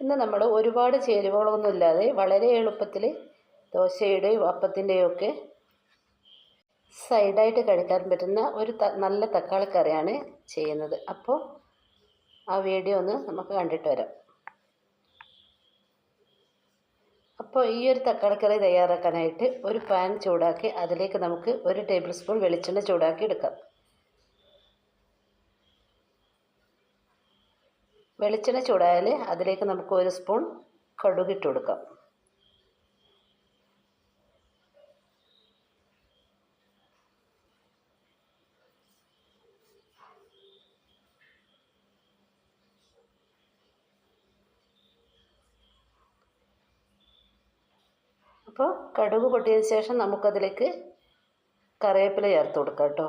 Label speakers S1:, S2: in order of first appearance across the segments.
S1: ഇന്ന് നമ്മൾ ഒരുപാട് ചേരുവകളൊന്നും ഇല്ലാതെ വളരെ എളുപ്പത്തിൽ ദോശയുടെയും അപ്പത്തിന്റെയും ഒക്കെ സൈഡായിട്ട് കഴിക്കാൻ പറ്റുന്ന ഒരു നല്ല തക്കാളി കറിയാണ് ചെയ്യുന്നത്. അപ്പോൾ ആ വീഡിയോ ഒന്ന് നമുക്ക് കണ്ടിട്ട് വരാം. അപ്പോൾ ഈ ഒരു തക്കാളിക്കറി തയ്യാറാക്കാനായിട്ട് ഒരു പാൻ ചൂടാക്കി അതിലേക്ക് നമുക്ക് ഒരു ടേബിൾ സ്പൂൺ വെളിച്ചെണ്ണ ചൂടാക്കി എടുക്കാം. വെളിച്ചെണ്ണ ചൂടായാൽ അതിലേക്ക് നമുക്ക് ഒരു സ്പൂൺ കടുകിട്ട് കൊടുക്കാം. അപ്പോൾ കടുക് പൊട്ടിയതിന് ശേഷം നമുക്കതിലേക്ക് കറിവേപ്പില ചേർത്ത് കൊടുക്കാം കേട്ടോ.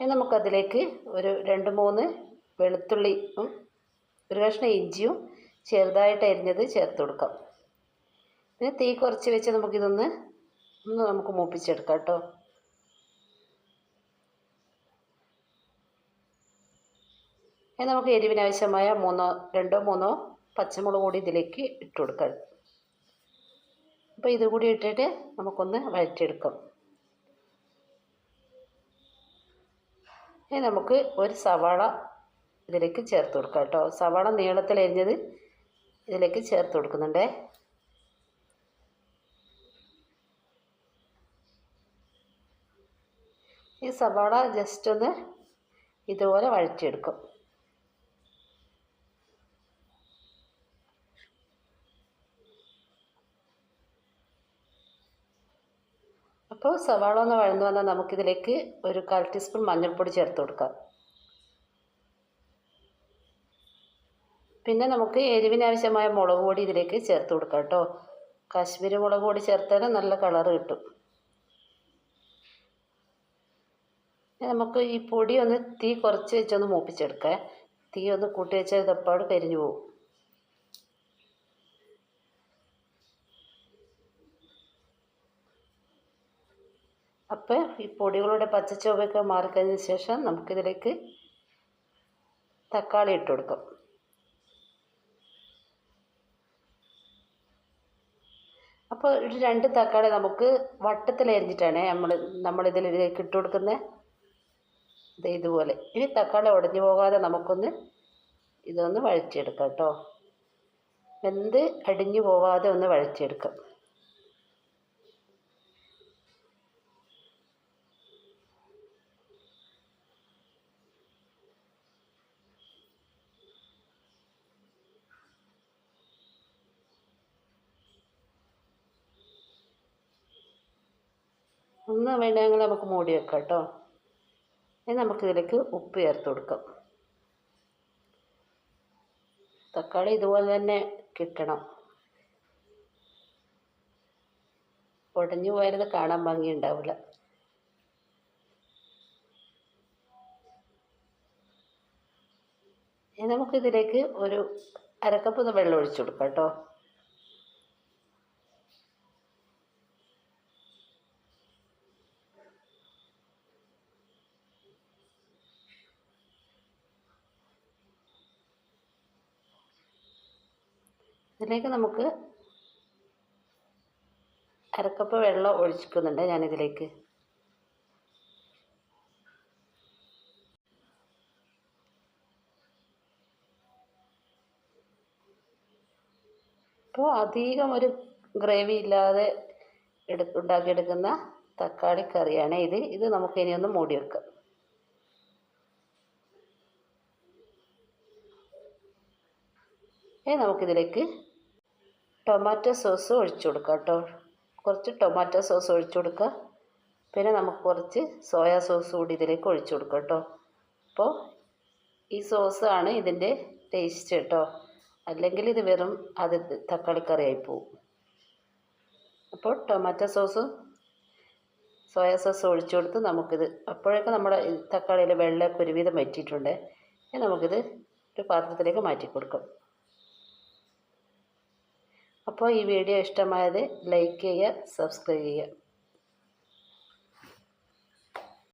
S1: ഇനി നമുക്കതിലേക്ക് ഒരു രണ്ട് മൂന്ന് വെളുത്തുള്ളിയും ഒരു കഷ്ണം ഇഞ്ചിയും ചെറുതായിട്ട് അരിഞ്ഞത് ചേർത്ത് കൊടുക്കാം. പിന്നെ തീ കുറച്ച് വെച്ച് നമുക്കിതൊന്ന് ഒന്ന് നമുക്ക് മൂപ്പിച്ചെടുക്കാം കേട്ടോ. ഇനി നമുക്ക് എരിവിനാവശ്യമായ മൂന്നോ രണ്ടോ മൂന്നോ പച്ചമുളക് കൂടി ഇതിലേക്ക് ഇട്ട് കൊടുക്കാം. അപ്പോൾ ഇതുകൂടി ഇട്ടിട്ട് നമുക്കൊന്ന് വഴറ്റിയെടുക്കാം. ഇനി നമുക്ക് ഒരു സവാള ഇതിലേക്ക് ചേർത്ത് കൊടുക്കാം കേട്ടോ. സവാള നീളത്തിൽ അരിഞ്ഞത് ഇതിലേക്ക് ചേർത്ത് കൊടുക്കുന്നുണ്ടേ. ഈ സവാള ജസ്റ്റ് ഒന്ന് ഇതുപോലെ വഴറ്റിയെടുക്കും. അപ്പോൾ സവാള ഒന്ന് വഴന്നു വന്നാൽ നമുക്കിതിലേക്ക് ഒരു കാൽ ടീസ്പൂൺ മഞ്ഞൾപ്പൊടി ചേർത്ത് കൊടുക്കാം. പിന്നെ നമുക്ക് എരിവിനാവശ്യമായ മുളക് പൊടി ഇതിലേക്ക് ചേർത്ത് കൊടുക്കാം കേട്ടോ. കാശ്മീരി മുളക് പൊടി ചേർത്താൽ നല്ല കളർ കിട്ടും. നമുക്ക് ഈ പൊടി ഒന്ന് തീ കുറച്ച് വെച്ചൊന്ന് മൂപ്പിച്ചെടുക്കാം. തീ ഒന്ന് കൂട്ടി വെച്ചാൽ ഇതപ്പാട് കരിഞ്ഞു പോകും. അപ്പോൾ ഈ പൊടികളുടെ പച്ചച്ചുവയൊക്കെ മാറിക്കഴിഞ്ഞ ശേഷം നമുക്കിതിലേക്ക് തക്കാളി ഇട്ട് കൊടുക്കാം. അപ്പോൾ ഒരു രണ്ട് തക്കാളി നമുക്ക് വട്ടത്തിൽ അരിഞ്ഞിട്ടാണ് നമ്മൾ ഇതിലേക്ക് ഇട്ട് കൊടുക്കുന്നത് ഇത് ഇതുപോലെ. ഇനി തക്കാളി ഉടഞ്ഞു പോകാതെ നമുക്കൊന്ന് ഇതൊന്ന് വഴറ്റിയെടുക്കാം കേട്ടോ. എന്ത് അടിഞ്ഞു പോവാതെ ഒന്ന് വഴറ്റിയെടുക്കാം. ഒന്ന് വേണമെങ്കിൽ നമുക്ക് മൂടി വെക്കാം കേട്ടോ. ഇനി നമുക്കിതിലേക്ക് ഉപ്പ് ചേർത്ത് കൊടുക്കാം. തക്കാളി ഇതുപോലെ തന്നെ കിട്ടണം. ഉടഞ്ഞു പോയാലത് കാണാൻ ഭംഗിയുണ്ടാവില്ല ഇനി നമുക്കിതിലേക്ക് ഒരു അരക്കപ്പ് വെള്ളം ഒഴിച്ചു കൊടുക്കാം കേട്ടോ. ഇതിലേക്ക് നമുക്ക് അരക്കപ്പ് വെള്ളം ഒഴിച്ചിക്കുന്നുണ്ട് ഞാനിതിലേക്ക്. അപ്പോൾ അധികം ഒരു ഗ്രേവി ഇല്ലാതെ എടു ഉണ്ടാക്കിയെടുക്കുന്ന തക്കാളി കറിയാണ് ഇത്. ഇത് നമുക്ക് ഇനി ഒന്ന് മൂടി വെക്കാം. ഇനി നമുക്കിതിലേക്ക് ടൊമാറ്റോ സോസ് ഒഴിച്ചു കൊടുക്കുക കേട്ടോ. കുറച്ച് ടൊമാറ്റോ സോസ് ഒഴിച്ചു കൊടുക്കുക. പിന്നെ നമുക്ക് കുറച്ച് സോയാ സോസ് കൂടി ഇതിലേക്ക് ഒഴിച്ചു കൊടുക്കുക കേട്ടോ. അപ്പോൾ ഈ സോസാണ് ഇതിന്റെ ടേസ്റ്റ് കേട്ടോ. അല്ലെങ്കിൽ ഇത് വെറും അത് തക്കാളിക്കറിയായി പോവും. അപ്പോൾ ടൊമാറ്റോ സോസും സോയാ സോസ് ഒഴിച്ചു കൊടുത്ത് നമുക്കിത് അപ്പോഴൊക്കെ നമ്മുടെ തക്കാളിയിൽ വെള്ളമൊക്കെ ഒരുവിധം വറ്റിയിട്ടുണ്ട്. നമുക്കിത് ഒരു പാത്രത്തിലേക്ക് മാറ്റി കൊടുക്കാം. അപ്പോൾ ഈ വീഡിയോ ഇഷ്ടമായത് ലൈക്ക് ചെയ്യുക സബ്സ്ക്രൈബ് ചെയ്യുക.